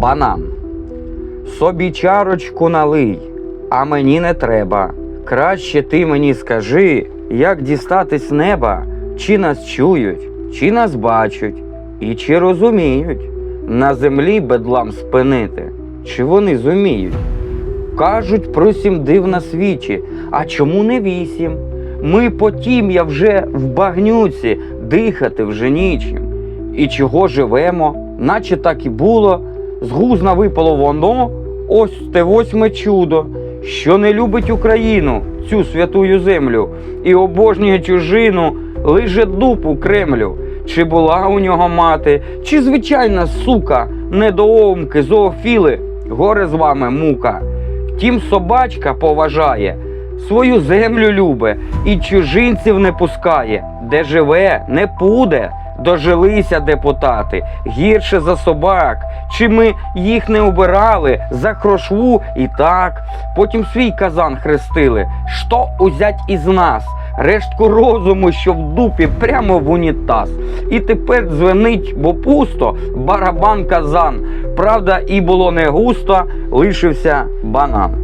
Банан. Собі чарочку налий, а мені не треба. Краще ти мені скажи, як дістатись неба, чи нас чують, чи нас бачать, і чи розуміють. На землі бедлам спинити, чи вони зуміють. Кажуть про сім див на свічі, а чому не вісім? Ми потім я вже в багнюці, дихати вже нічим. І чого живемо, наче так і було, з гузна випало воно, ось те восьме чудо, що не любить Україну, цю святую землю, і обожнює чужину, лиже дупу Кремлю. Чи була у нього мати, чи звичайна сука, недоумки, зоофіли, горе з вами мука. Втім, собачка поважає, свою землю любе і чужинців не пускає, де живе, не пуде. Дожилися депутати гірше за собак. Чи ми їх не обирали за крошву і так? Потім свій казан хрестили. Що узять із нас? Рештку розуму, що в дупі прямо в унітаз. І тепер дзвенить, бо пусто, барабан казан. Правда, і було не густо, лишився банан.